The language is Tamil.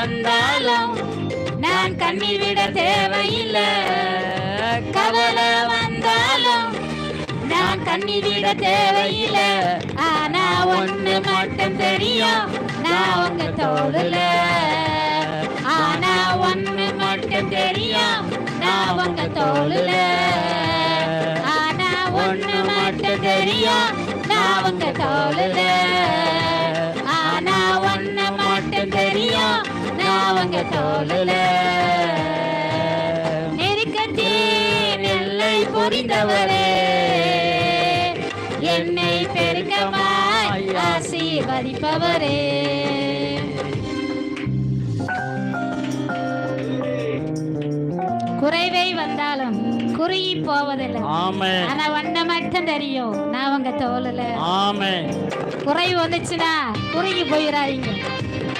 வந்தாலும் நான் கண்ணீர் விட தேவையில்லை. கவலை வந்தாலும் நான் கண்ணீர் விட தேவையில்லை. ஆனா ஒண்ணு மட்டும் தெரியும் நான் உங்க தோளுல. ஆனா ஒண்ணு மட்டும் தெரியும் நான் உங்க தோளுல. ஆனா ஒண்ணு மட்டும் தெரியும் நான் உங்க தோளுல. மட்டும் தெரியும் நான் உங்க தோளுல. நெருக்கத்தின் எல்லை புரிந்தவரே என்னை பெருக்கமாய் ஆசீர்வதிப்பவரே. குறைவை வந்தாலும் குறுகி போவதில்லை. ஆனா ஒன்ன மட்டும் தெரியும் நான் உங்க தோலுல ஆமே குறைவு வந்துச்சுன்னா குறுகி போயிடாதீங்க